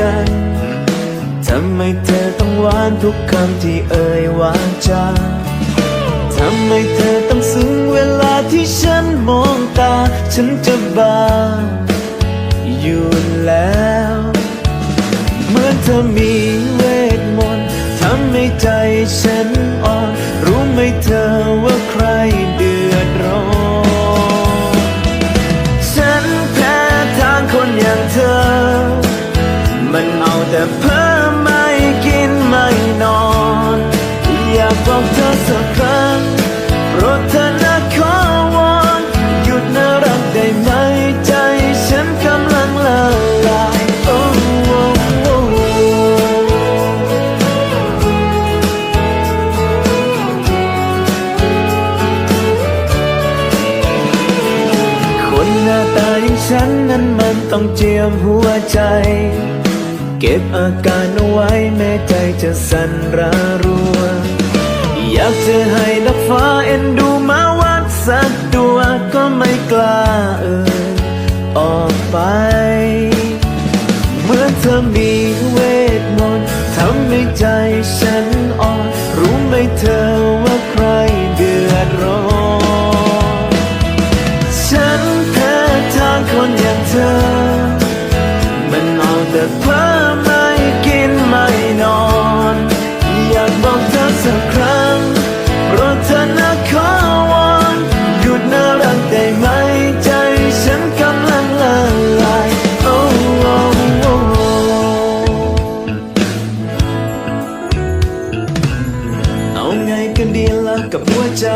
กันทำไมเธอต้องหวานทุกคำที่เอ่ยวาจาทำไมเธอต้องซึ้งเวลาที่ฉันมองตา ฉันจะบ้าอยู่แล้วเหมื่อนเธอมีเวทมนต์ทำให้ใจฉันอ่อน รู้ไหมเธอ แต่เพ้อไม่กินไม่นอน อยากบอกเธอสักครั้งโปรดเธอนะขอวอนหยุดน่ารักได้ไหมใจฉันกำลังละลายโอ้โอ้โอ้คนหน้าตาอย่างฉันนั้นมันต้องเจียมหัวใจ เก็บอาการเอาไว้แม้ใจจะสั่นระรัว อยากจะให้นักฟ้าเอ็นดูมาวัดสักตัวก็ไม่กล้าเอ่ยออกไปเหมื่อนเธอมีเวทมนต์ทำให้ใจฉัน หัวใจ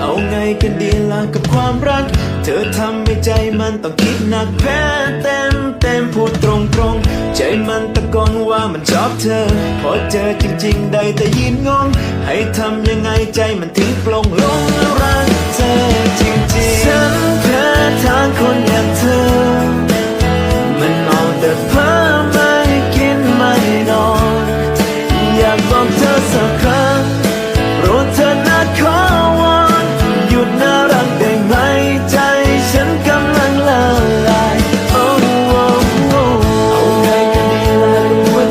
เอาไงกันดีล่ะกับความรัก เธอทำให้ใจมันต้องคิดหนักแพ้เต็มเต็มพูดตรงตรงใจมันตะกอนว่ามันชอบเธอ พอเจอจริงๆ ได้แต่ยินงง ให้ทำยังไงใจมันถึงปลงลงรักเธอจริงๆ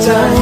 time.